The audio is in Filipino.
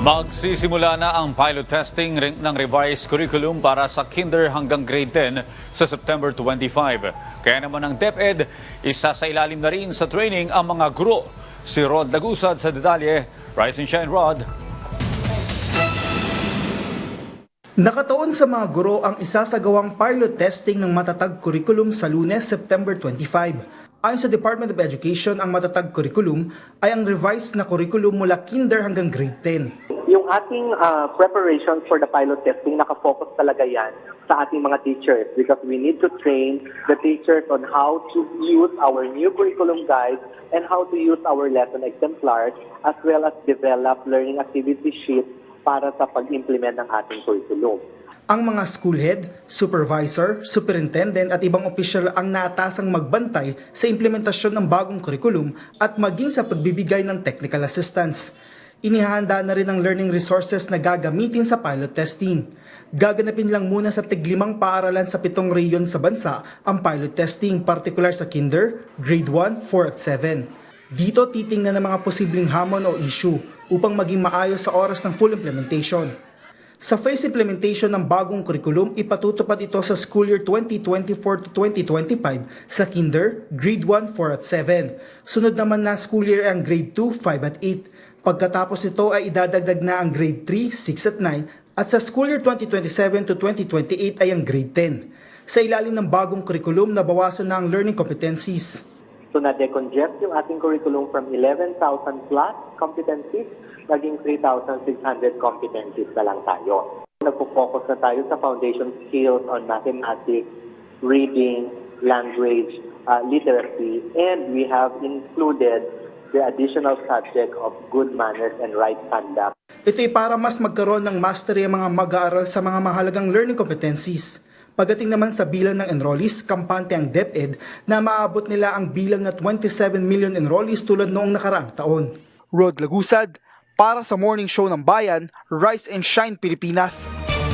Magsisimula na ang pilot testing ng revised curriculum para sa kinder hanggang grade 10 sa September 25. Kaya naman ang DepEd, isa sa ilalim na rin sa training ang mga guro. Si Rod Lagusad sa detalye. Rise and shine, Rod. Nakatuon sa mga guro ang isasagawang pilot testing ng matatag curriculum sa lunes, September 25. Ayon sa Department of Education, ang matatag curriculum ay ang revised na curriculum mula kinder hanggang grade 10. Yung ating uh, preparation for the pilot testing, nakafocus talaga yan sa ating mga teachers because we need to train the teachers on how to use our new curriculum guides and how to use our lesson exemplars as well as develop learning activity sheets para sa pag-implement ng ating curriculum. Ang mga school head, supervisor, superintendent at ibang opisyal ang naatasang magbantay sa implementasyon ng bagong curriculum at maging sa pagbibigay ng technical assistance. Inihahanda na rin ang learning resources na gagamitin sa pilot testing. Gaganapin lang muna sa tiglimang paaralan sa pitong reyon sa bansa ang pilot testing, partikular sa kinder, grade 1, 4 at 7. Dito titingnan ng mga posibleng hamon o issue upang maging maayos sa oras ng full implementation. Sa phase implementation ng bagong curriculum, ipatutupad ito sa school year 2024 to 2025 sa kinder, grade 1, 4 at 7. Sunod naman na school year ang grade 2, 5 at 8. Pagkatapos ito ay idadagdag na ang grade 3, 6 at 9 at sa school year 2027 to 2028 ay ang grade 10. Sa ilalim ng bagong curriculum, nabawasan na ang learning competencies. So na-decongest yung ating curriculum from 11,000 plus competencies, naging 3,600 competencies na lang tayo. Nagpo-focus na tayo sa foundation skills on mathematics, reading, language, uh, literacy, and we have included the additional subject of good manners and right conduct. Ito'y para mas magkaroon ng mastery ang mga mag-aaral sa mga mahalagang learning competencies. Pagdating naman sa bilang ng enrollees, kampante ang DepEd na maabot nila ang bilang na 27 million enrollees tulad noong nakaraang taon. Rod Lagusad, para sa Morning Show ng Bayan, Rise and Shine Pilipinas.